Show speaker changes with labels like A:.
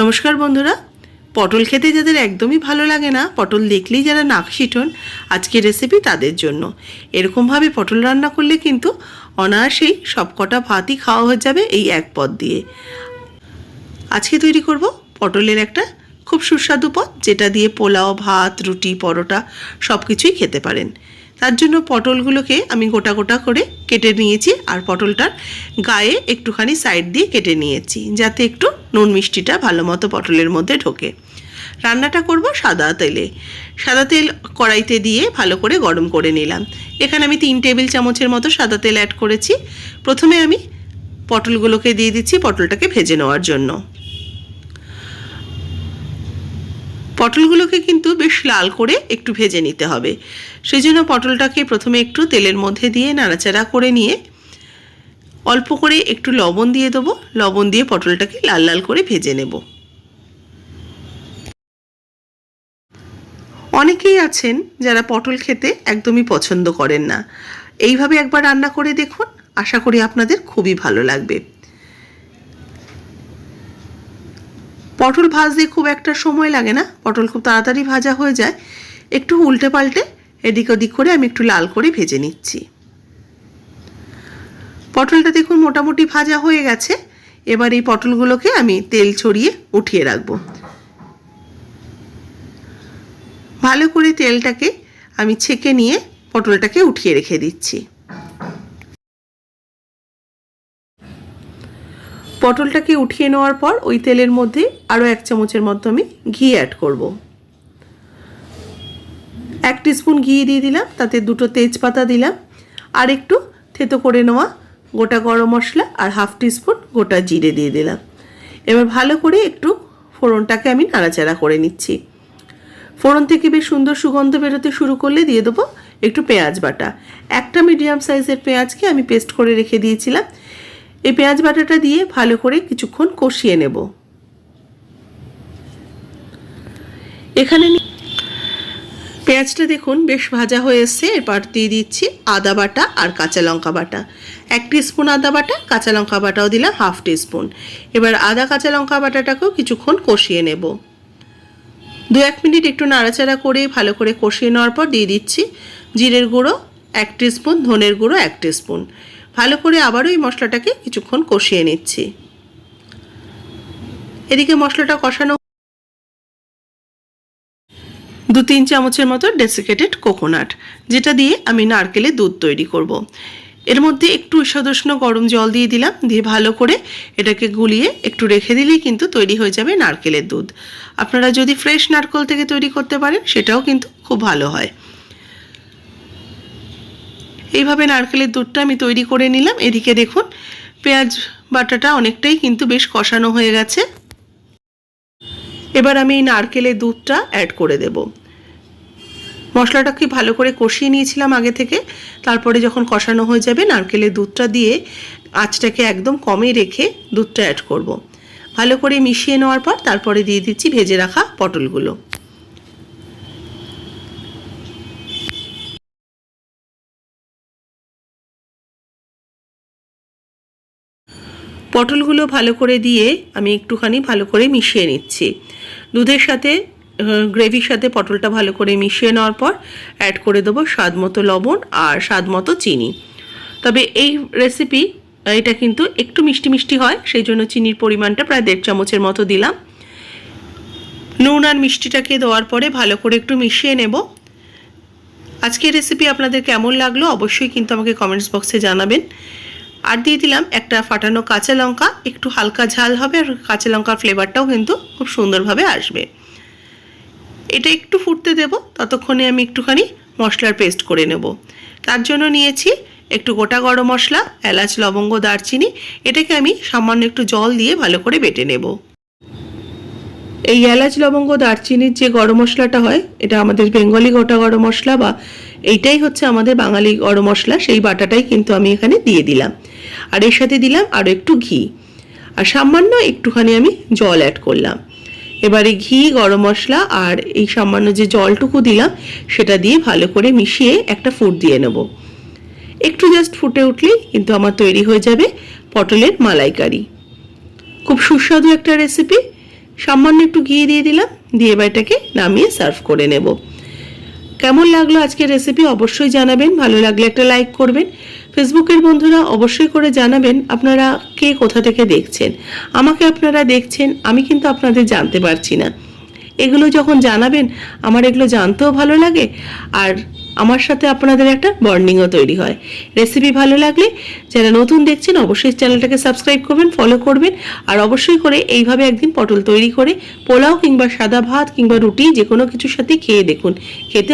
A: নমস্কার বন্ধুরা। পটল খেতে যাদের একদমই ভালো লাগে না, পটল দেখলেই যারা নাক শিটন, আজকের রেসিপি তাদের জন্য। এরকমভাবে পটল রান্না করলে কিন্তু অনায়াসেই সব কটা ভাতই খাওয়া হয়ে যাবে এই এক পদ দিয়ে। আজকে তৈরি করব পটলের একটা খুব সুস্বাদু পদ, যেটা দিয়ে পোলাও, ভাত, রুটি, পরোটা সব কিছুই খেতে পারেন। তার জন্য পটলগুলোকে আমি গোটা গোটা করে কেটে নিয়েছি আর পটলটার গায়ে একটুখানি সাইড দিয়ে কেটে নিয়েছি, যাতে একটু নুন মিষ্টিটা ভালো মতো পটলের মধ্যে ঢোকে। রান্নাটা করব সাদা তেলে। সাদা তেল কড়াইতে দিয়ে ভালো করে গরম করে নিলাম। এখানে আমি তিন টেবিল চামচের মতো সাদা তেল অ্যাড করেছি। প্রথমে আমি পটলগুলোকে দিয়ে দিচ্ছি পটলটাকে ভেজে নেওয়ার জন্য। পটলগুলোকে কিন্তু বেশ লাল করে একটু ভেজে নিতে হবে। সেই জন্য পটলটাকে প্রথমে একটু তেলের মধ্যে দিয়ে নাড়াচাড়া করে নিয়ে অল্প করে একটু লবণ দিয়ে দেবো। লবণ দিয়ে পটলটাকে লাল লাল করে ভেজে নেব। অনেকেই আছেন যারা পটল খেতে একদমই পছন্দ করেন না। এইভাবে একবার রান্না করে দেখুন। আশা করি আপনাদের খুবই ভালো লাগবে। পটল ভাজতে খুব একটা সময় লাগে না। পটল খুব তাড়াতাড়ি ভাজা হয়ে যায়। একটু উল্টে পাল্টে এদিক ওদিক করে আমি একটু লাল করে ভেজে নিচ্ছি। পটলটা দেখুন মোটামুটি ভাজা হয়ে গেছে। এবার এই পটলগুলোকে আমি তেল ছড়িয়ে উঠিয়ে রাখব। ভালো করে তেলটাকে আমি ছেঁকে নিয়ে পটলটাকে উঠিয়ে রেখে দিচ্ছি। পটলটাকে উঠিয়ে নেওয়ার পর ওই তেলের মধ্যে আরও এক চামচের মতো আমি ঘি অ্যাড করব। এক স্পুন ঘি দিয়ে দিলাম, তাতে দুটো তেজপাতা দিলাম, আর একটু থেতো করে নেওয়া গোটা গরম মশলা আর হাফ স্পুন গোটা জিরে দিয়ে দিলাম। এবার ভালো করে একটু ফোড়নটাকে আমি নাড়াচাড়া করে নিচ্ছি। ফোড়ন থেকে বেশ সুন্দর সুগন্ধ বেরোতে শুরু করলে দিয়ে দেবো একটু পেঁয়াজ বাটা। একটা মিডিয়াম সাইজের পেঁয়াজকে আমি পেস্ট করে রেখে দিয়েছিলাম। এই পেঁয়াজ বাটাটা দিয়ে ভালো করে কিছুক্ষণ কষিয়ে নেব। এখানে পেঁয়াজটা দেখুন বেশ ভাজা হয়ে এসছে। এরপর দিয়ে দিচ্ছি আদা বাটা আর কাঁচা লঙ্কা বাটা। এক স্পুন আদা বাটা, কাঁচা লঙ্কা বাটাও দিলাম হাফ স্পুন এবার আদা কাঁচা লঙ্কা বাটাটাকেও কিছুক্ষণ কষিয়ে নেব। দু এক মিনিট একটু নাড়াচাড়া করে ভালো করে কষিয়ে নেওয়ার পর দিয়ে দিচ্ছি জিরের গুঁড়ো এক স্পুন ধনের গুঁড়ো এক স্পুন ভালো করে আবারও এই মশলাটাকে কিছুক্ষণ কষিয়ে নিচ্ছি। এদিকে মশলাটা কষানো দু তিন চামচের মতো ডেসিকেটেড কোকোনাট যেটা দিয়ে আমি নারকেলে দুধ তৈরি করব। এর মধ্যে একটু ঈষদুষ্ণ গরম জল দিয়ে দিলাম, দিয়ে ভালো করে এটাকে গুলিয়ে একটু রেখে দিলেই কিন্তু তৈরি হয়ে যাবে নারকেলের দুধ। আপনারা যদি ফ্রেশ নারকেল থেকে তৈরি করতে পারেন, সেটাও কিন্তু খুব ভালো হয়। এইভাবে নারকেলের দুধটা আমি তৈরি করে নিলাম। এদিকে দেখুন, পেঁয়াজ বাটাটা অনেকটাই কিন্তু বেশ কষানো হয়ে গেছে। এবার আমি এই নারকেলের দুধটা অ্যাড করে দেব। মশলাটাকে ভালো করে কষিয়ে নিয়েছিলাম আগে থেকে? তারপরে যখন কষানো হয়ে যাবে, নারকেলের দুধটা দিয়ে আঁচটাকে একদম কমে রেখে দুধটা অ্যাড করব। ভালো করে মিশিয়ে নেওয়ার পর তারপরে দিয়ে দিচ্ছি ভেজে রাখা পটলগুলো। পটলগুলো ভালো করে দিয়ে আমি একটুখানি ভালো করে মিশিয়ে নিচ্ছি। দুধের সাথে গ্রেভির সাথে পটলটা ভালো করে মিশিয়ে নেওয়ার পর অ্যাড করে দেবো স্বাদ মতো লবণ আর স্বাদ মতো চিনি। তবে এই রেসিপি এটা কিন্তু একটু মিষ্টি মিষ্টি হয়, সেই জন্য চিনির পরিমাণটা প্রায় দেড় চামচের মতো দিলাম। নুন আর মিষ্টিটাকে দেওয়ার পরে ভালো করে একটু মিশিয়ে নেব। আজকের রেসিপি আপনাদের কেমন লাগল অবশ্যই কিন্তু আমাকে কমেন্টস বক্সে জানাবেন। আর দিয়ে দিলাম একটা ফাটানো কাঁচা লঙ্কা, একটু হালকা ঝাল হবে আর কাঁচা লঙ্কার ফ্লেভারটাও কিন্তু খুব সুন্দরভাবে আসবে। এটা একটু ফুটতে দেব, ততক্ষণে আমি একটুখানি মশলার পেস্ট করে নেব। তার জন্য নিয়েছি একটু গোটা গরম মশলা, এলাচ, লবঙ্গ, দারচিনি, এটাকে আমি সামান্য একটু জল দিয়ে ভালো করে বেটে নেব। এই এলাচ, লবঙ্গ, দারচিনির যে গরম মশলাটা হয়, এটা আমাদের বেঙ্গলি গোটা গরম মশলা বা এইটাই হচ্ছে আমাদের বাঙালি গরম মশলা, সেই বাটাটাই কিন্তু আমি এখানে দিয়ে দিলাম। আর এর সাথে দিলাম আরও একটু ঘি। আর সামান্য একটুখানি আমি জল অ্যাড করলাম। এবারে ঘি, গরম মশলা আর এই সামান্য যে জলটুকু দিলাম, সেটা দিয়ে ভালো করে মিশিয়ে একটা ফুট দিয়ে নেব। একটু জাস্ট ফুটে উঠলেই কিন্তু আমার তৈরি হয়ে যাবে পটলের মালাইকারি। খুব সুস্বাদু একটা রেসিপি সামান্য একটু ঘি দিয়ে দিলাম, দিয়ে এবার এটাকে নামিয়ে সার্ভ করে নেব। কেমন লাগল আজকের রেসিপি অবশ্যই জানাবেন, ভালো লাগলে একটা লাইক করবেন। ফেসবুকের বন্ধুরা অবশ্যই করে জানাবেন আপনারা কে কোথা থেকে দেখছেন। আমাকে আপনারা দেখছেন, আমি কিন্তু আপনাদের জানতে পারছি না। এগুলো যখন জানাবেন, আমার এগুলো জানতেও ভালো লাগে। আর আমার সাথে আপনাদের একটা বর্নিংও তৈরি হয়। রেসিপি ভালো লাগলে যারা নতুন দেখছেন, অবশ্যই চ্যানেলটাকে সাবস্ক্রাইব করবেন ফলো করবেন, আর অবশ্যই করে এইভাবে একদিন পটল তৈরি করে পোলাও কিংবা সাদা ভাত কিংবা রুটি যে কোনো কিছুর সাথে খেয়ে দেখুন। খেতে